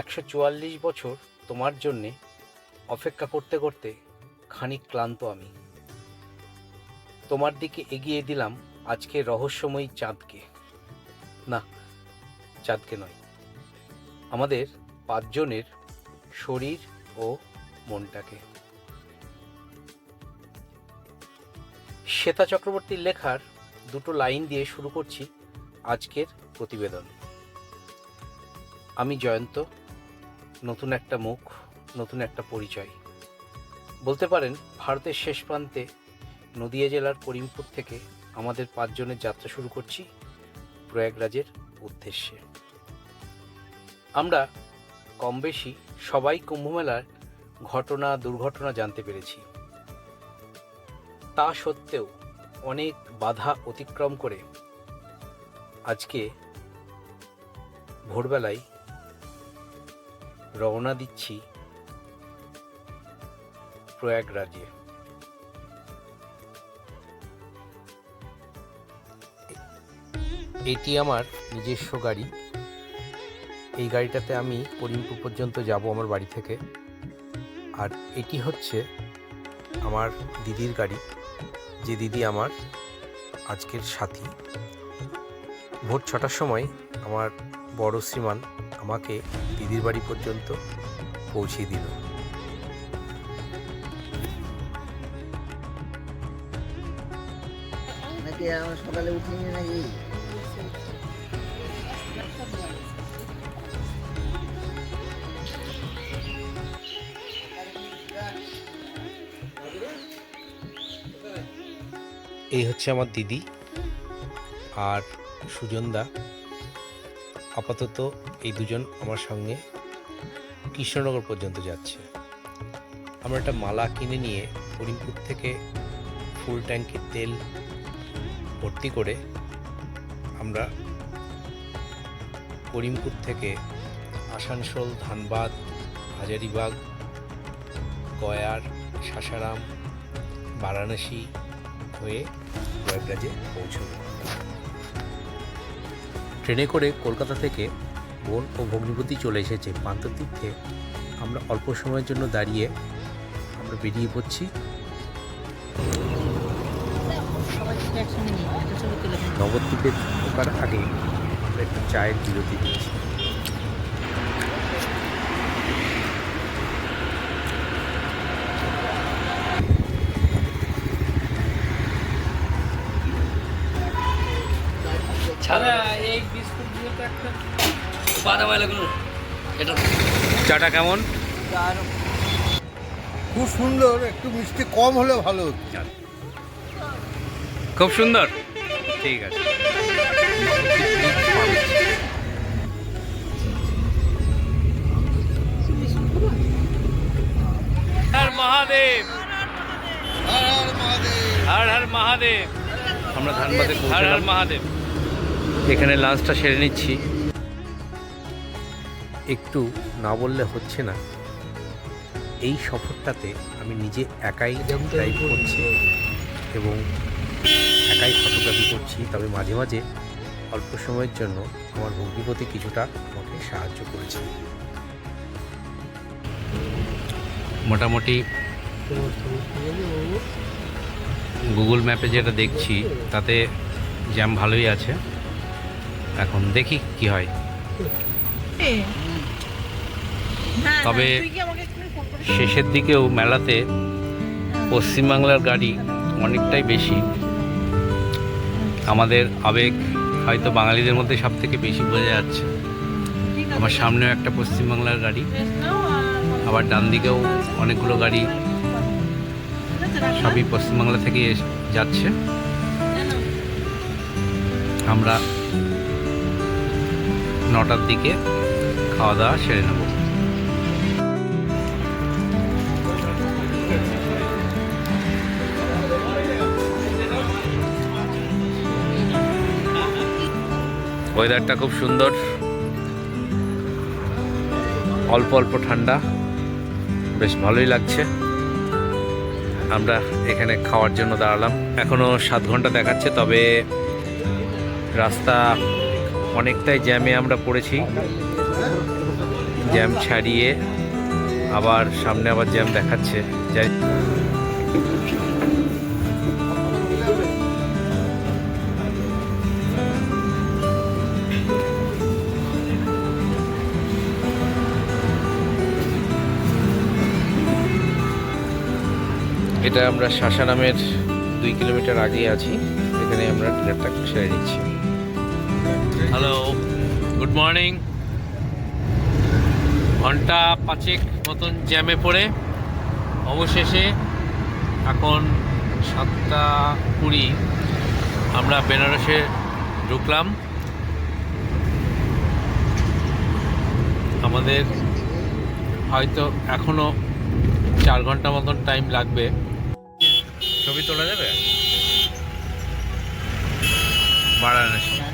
একশো চুয়াল্লিশ বছর তোমার জন্যে অপেক্ষা করতে করতে খানিক ক্লান্ত আমি। তোমার দিকে এগিয়ে দিলাম আজকে রহস্যময়ী চাঁদকে। না, চাঁদকে নয়, আমাদের পাঁচজনের শরীর ও মনটাকে। শ্বেতা চক্রবর্তীর লেখার দুটো লাইন দিয়ে শুরু করছি আজকের প্রতিবেদন। আমি জয়ন্ত নতুন একটা মুখ, নতুন একটা পরিচয়। বলতে পারেন, ভারতের শেষ প্রান্তে নদিয়া জেলার করিমপুর থেকে আমাদের পাঁচজনের যাত্রা শুরু করছি প্রয়াগরাজের উদ্দেশ্যে। আমরা কম বেশি সবাই কুম্ভমেলার ঘটনা, দুর্ঘটনা জানতে পেরেছি। তা সত্ত্বেও অনেক বাধা অতিক্রম করে আজকে ভোরবেলায় রওনা দিচ্ছি প্রয়াগরাজে। এটি আমার নিজস্ব গাড়ি। এই গাড়িটাতে আমি করিমপুর পর্যন্ত যাব আমার বাড়ি থেকে। আর এটি হচ্ছে আমার দিদির গাড়ি, যে দিদি আমার আজকের সাথী। ভোর ছটার সময় আমার বড় শ্রীমান আমাকে দিদির বাড়ি পর্যন্ত পৌঁছে দিল। নাকি আমার সকালে উঠিনি নাকি? এই হচ্ছে আমার দিদি আর সুজনদা। আপাতত এই দুজন আমার সঙ্গে কৃষ্ণনগর পর্যন্ত যাচ্ছে। আমরা একটা মালা কিনে নিয়ে করিমপুর থেকে ফুল ট্যাঙ্কের তেল ভর্তি করে আমরা করিমপুর থেকে আসানসোল, ধানবাদ, হাজারিবাগ, গয়ার, সাসারাম, বারাণসী হয়ে প্রয়াগরাজে পৌঁছব। ট্রেনে করে কলকাতা থেকে বোন ও ভগ্নিপতি চলে এসেছে। পান্ততীর্থে আমরা অল্প সময়ের জন্য দাঁড়িয়ে আমরা বেরিয়ে পড়ছি। নবদ্বীপের ঢোকার আগে আমরা একটু চায়ের বিরতি দিচ্ছি ছাড়া এই বিস্কুট দিয়ে তো একটা বাদাম এটা চাটা কেমন? খুব সুন্দর একটু মিষ্টি কম হলে ভালো হতো খুব সুন্দর? ঠিক আছে। হর মহাদেব। হর হর মহাদেব। আমরা ধানবাদে হর হর মহাদেব। এখানে লাঞ্চটা সেরে নিচ্ছি। একটু না বললে হচ্ছে না। এই সফরটাতে আমি নিজে একাই ড্রাইভ করছি এবং একাই ফটোগ্রাফি করছি, তবে মাঝে মাঝে অল্প সময়ের জন্য আমার ভগ্নিপতি কিছুটা আমাকে সাহায্য করেছে। মোটামুটি গুগল ম্যাপে যেটা দেখছি, তাতে জ্যাম ভালোই আছে। এখন দেখি কি হয়। তবে শেষের দিকেও মেলাতে পশ্চিমবাংলার গাড়ি অনেকটাই বেশি। আমাদের আবেগ হয়তো বাঙালিদের মধ্যে সব থেকে বেশি বোঝা যাচ্ছে। আমার সামনেও একটা পশ্চিমবাংলার গাড়ি আবার ডান দিকেও অনেকগুলো গাড়ি সবই পশ্চিমবাংলা থেকে এস- যাচ্ছে। আমরা নটার দিকে খাওয়া দাওয়া সেরে নেব। ওয়েদারটা খুব সুন্দর। অল্প অল্প ঠান্ডা। বেশ ভালোই লাগছে। আমরা এখানে খাওয়ার জন্য দাঁড়ালাম। এখনও সাত ঘণ্টা দেখাচ্ছে, তবে রাস্তা অনেকটাই জ্যামে আমরা পড়েছি। জ্যাম ছাড়িয়ে আবার সামনে আবার জ্যাম দেখাচ্ছে। যাই এটা আমরা শাসা নামের দুই কিলোমিটার আগে আছি। এখানে আমরা ডিনারটা সেরে নিচ্ছি। হ্যালো গুড মর্নিং ঘণ্টা পাঁচেক মতন জ্যামে পড়ে। অবশেষে এখন সাতটা কুড়ি। আমরা বেনারসে ঢুকলাম। আমাদের হয়তো এখনও চার ঘণ্টা মতন টাইম লাগবে। ছবি তোলা যাবে? Varanasi.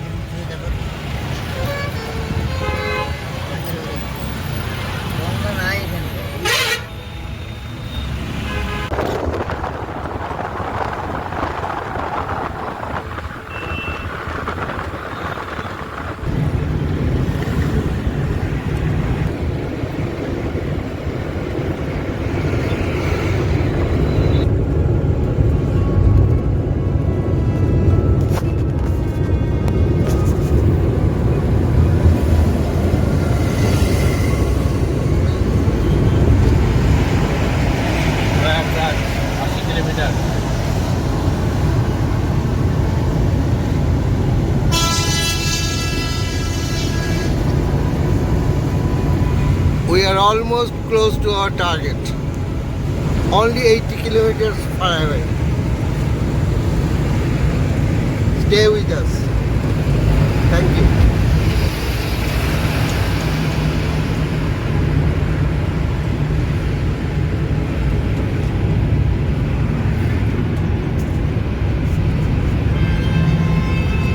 We are almost close to our target. Only 80 kilometers far away. Stay with us. Thank you.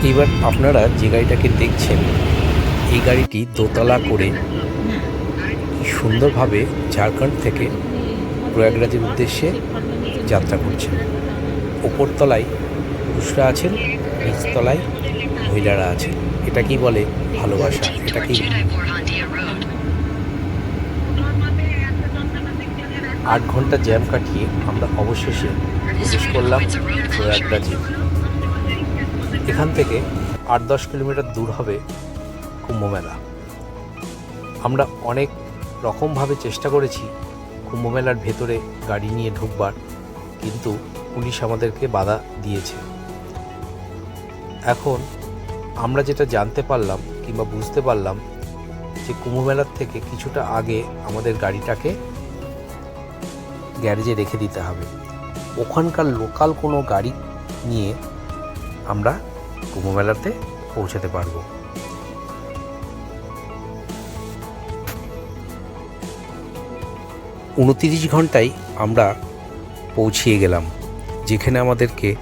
এবার আপনারা যে গাড়িটাকে দেখছেন এই গাড়িটি দোতলা করে সুন্দরভাবে ঝাড়খণ্ড থেকে প্রয়াগরাজের উদ্দেশ্যে যাত্রা করছে ওপরতলায় পুরুষরা আছেন, নিচতলায় মহিলারা আছেন। এটা কি বলে ভালোবাসা? এটা কি আট ঘণ্টা জ্যাম কাটিয়ে আমরা অবশেষে প্রবেশ করলাম প্রয়াগরাজে। এখান থেকে আট দশ কিলোমিটার দূর হবে কুম্ভমেলা আমরা অনেক রকমভাবে চেষ্টা করেছি কুম্ভমেলার ভেতরে গাড়ি নিয়ে ঢুকবার, কিন্তু পুলিশ আমাদেরকে বাধা দিয়েছে। এখন আমরা যেটা জানতে পারলাম কিংবা বুঝতে পারলাম যে কুম্ভমেলার থেকে কিছুটা আগে আমাদের গাড়িটাকে গ্যারেজে রেখে দিতে হবে। ওখানকার লোকাল কোনো গাড়ি নিয়ে আমরা কুম্ভমেলাতে পৌঁছাতে পারব। উনতিরিশ ঘন্টায় আমরা পৌঁছিয়ে গেলাম, যেখানে আমাদেরকে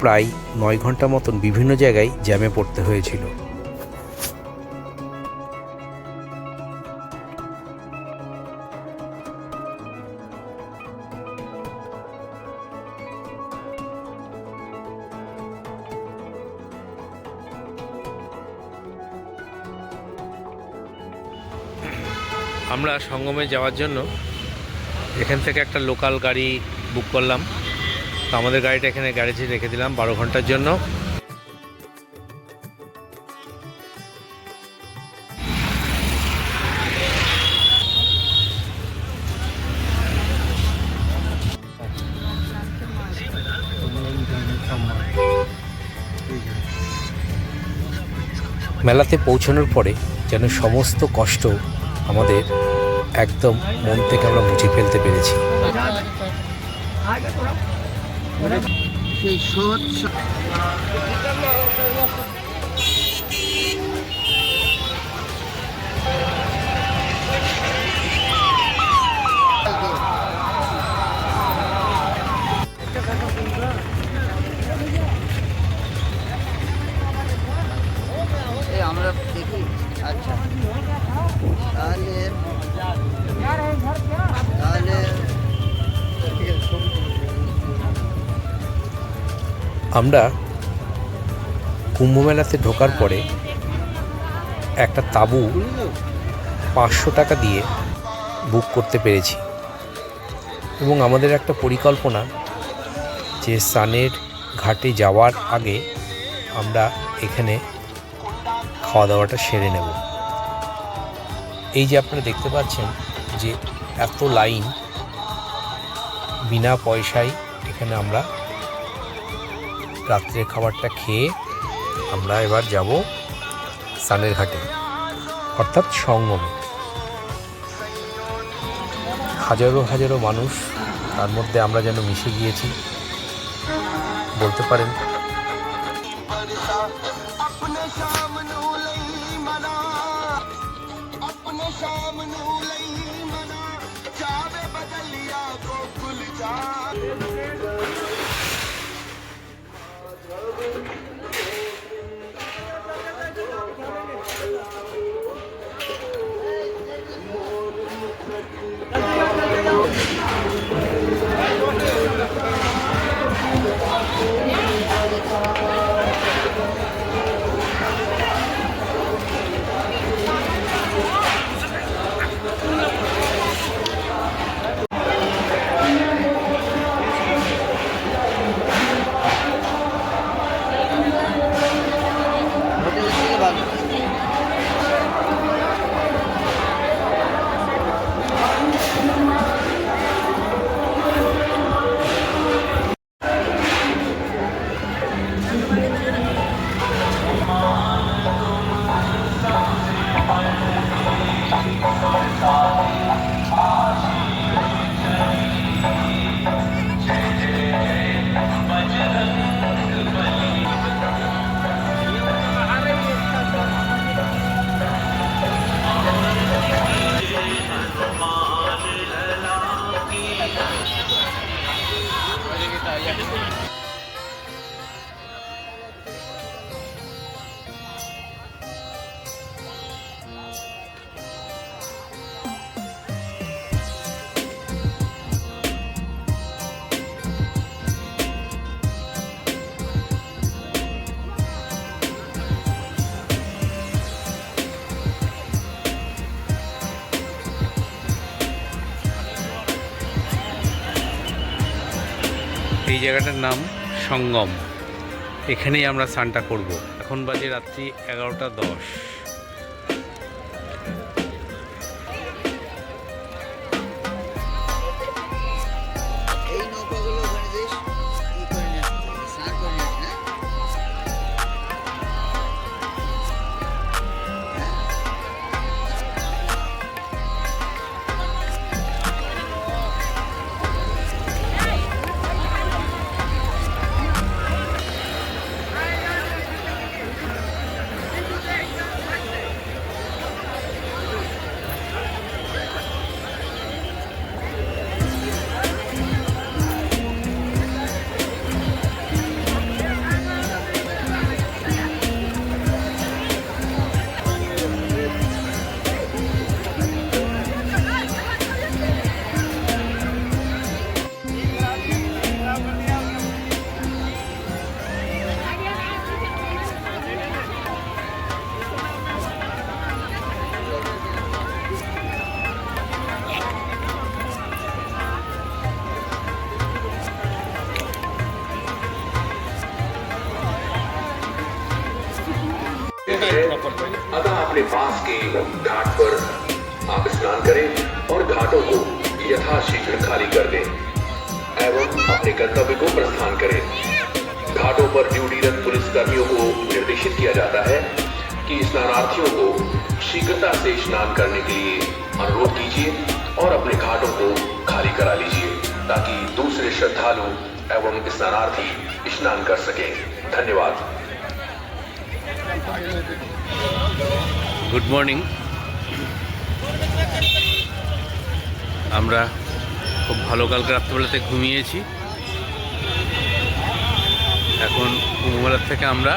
প্রায় নয় ঘণ্টা মতন বিভিন্ন জায়গায় জ্যামে পড়তে হয়েছিল। আমরা সঙ্গমে যাওয়ার জন্য এখান থেকে একটা লোকাল গাড়ি বুক করলাম। তো আমাদের গাড়িটা এখানে গ্যারেজে রেখে দিলাম বারো ঘণ্টার জন্য। মেলাতে পৌঁছানোর পরে যেন সমস্ত কষ্ট আমাদের একদম মন থেকে আমরা মুছে ফেলতে পেরেছি। সেই আমরা কুম্ভমেলাতে ঢোকার পরে একটা তাঁবু পাঁচশো টাকা দিয়ে বুক করতে পেরেছি। এবং আমাদের একটা পরিকল্পনা যে সানের ঘাটে যাওয়ার আগে আমরা এখানে খাওয়া দাওয়াটা সেরে নেব। এই যে আপনারা দেখতে পাচ্ছেন যে এত লাইন বিনা পয়সায় এখানে আমরা রাত্রের খাবারটা খেয়ে আমরা এবার যাব সানের ঘাটে, অর্থাৎ সঙ্গমে। হাজারো হাজারো মানুষ, তার মধ্যে আমরা যেন মিশে গিয়েছি। বলতে পারেন এই জায়গাটার নাম সঙ্গম। এখানেই আমরা স্নানটা করব। এখন বাজে রাত্রি এগারোটা দশ। घाट पर आप स्नान करें और घाटों को यथाशीघ्र खाली कर दें एवं अपने गंतव्य को प्रस्थान करें। घाटों पर ड्यूटीरत पुलिस कर्मियों को निर्देशित किया जाता है कि स्नानार्थियों को शीघ्रता से स्नान करने के लिए अनुरोध कीजिए और अपने घाटों को खाली करा लीजिए ताकि दूसरे श्रद्धालु एवं स्नानार्थी स्नान कर सकें। धन्यवाद। গুড মর্নিং আমরা খুব ভালো কালকে রাত্রেবেলাতে ঘুমিয়েছি। এখন কুম্ভমেলার থেকে আমরা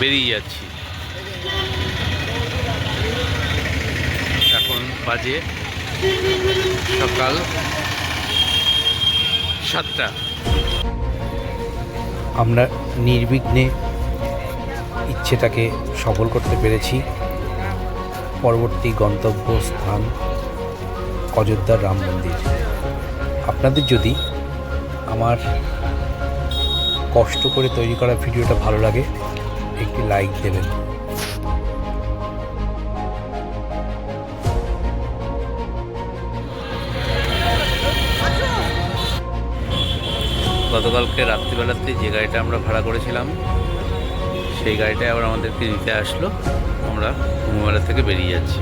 বেরিয়ে যাচ্ছি। এখন বাজে সকাল সাতটা। আমরা নির্বিঘ্নে ইচ্ছেটাকে সফল করতে পেরেছি। পরবর্তী গন্তব্য স্থান অযোধ্যার রাম মন্দির। আপনাদের যদি আমার কষ্ট করে তৈরি করা ভিডিওটা ভালো লাগে, একটি লাইক দেবেন। গতকালকে রাত্রিবেলাতে যে গাড়িটা আমরা ভাড়া করেছিলাম সেই গাড়িটাই আবার আমাদেরকে নিতে আসলো। আমরা কুমিরমালা থেকে বেরিয়ে যাচ্ছি।